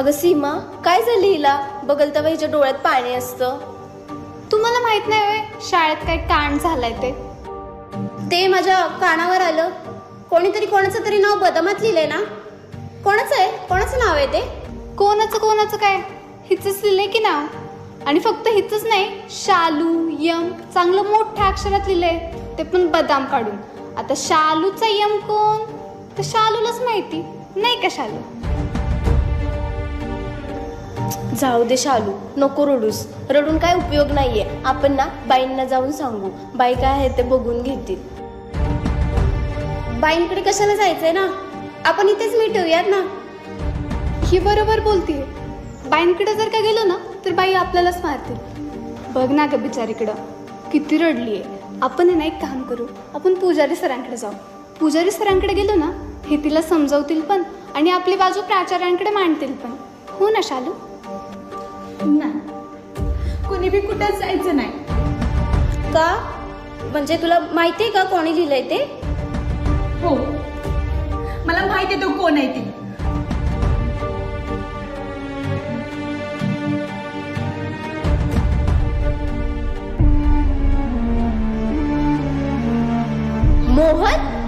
अगं सीमा काय झालं हिला? बघल तेव्हा हिच्या डोळ्यात पाणी असतं. तुम्हाला माहीत नाही होय शाळेत काय कांड झालाय ते. ते माझ्या कानावर आलं. कोणीतरी कोणाचं तरी नाव बदामात लिहिलंय ना? कोणाचं आहे? कोणाचं नाव आहे ते? कोणाचं कोणाचं काय? हिचंच लिहिलंय की नाव? आणि फक्त हिचंच नाही शालू यम चांगलं मोठ्या अक्षरात लिहिलंय. ते पण बदाम काढून. आता शालूचा यम कोण? तर शालूलाच माहिती. नाही का शालू? जाऊ दे शालू नको रडूस. रडून काय उपयोग नाहीये. आपण ना बाईंना जाऊन सांगू. बाई काय आहे ते बघून घेतील. बाईंकडे कशाला जायचंय ना? आपण इथेच मिटवूयात ना? ही बरोबर बोलतीये. बाईंकडे जर का गेलो ना तर बाई आपल्यालाच मारतील. बघ ना ग बिचारीकडं किती रडलीये. आपण आहे ना एक काम करू. आपण पुजारी सरांकडे जाऊ. पुजारी सरांकडे गेलो ना हे तिला समजवतील पण आणि आपली बाजू प्राचार्यांकडे मांडतील पण. हो ना शालू? नाही. कोणी बी कुठंच जायचं नाही. का? म्हणजे तुला माहितीये का कोणी लिहिलंय ते? हो. मला माहिती आहे तो कोण आहे ती. मोहन?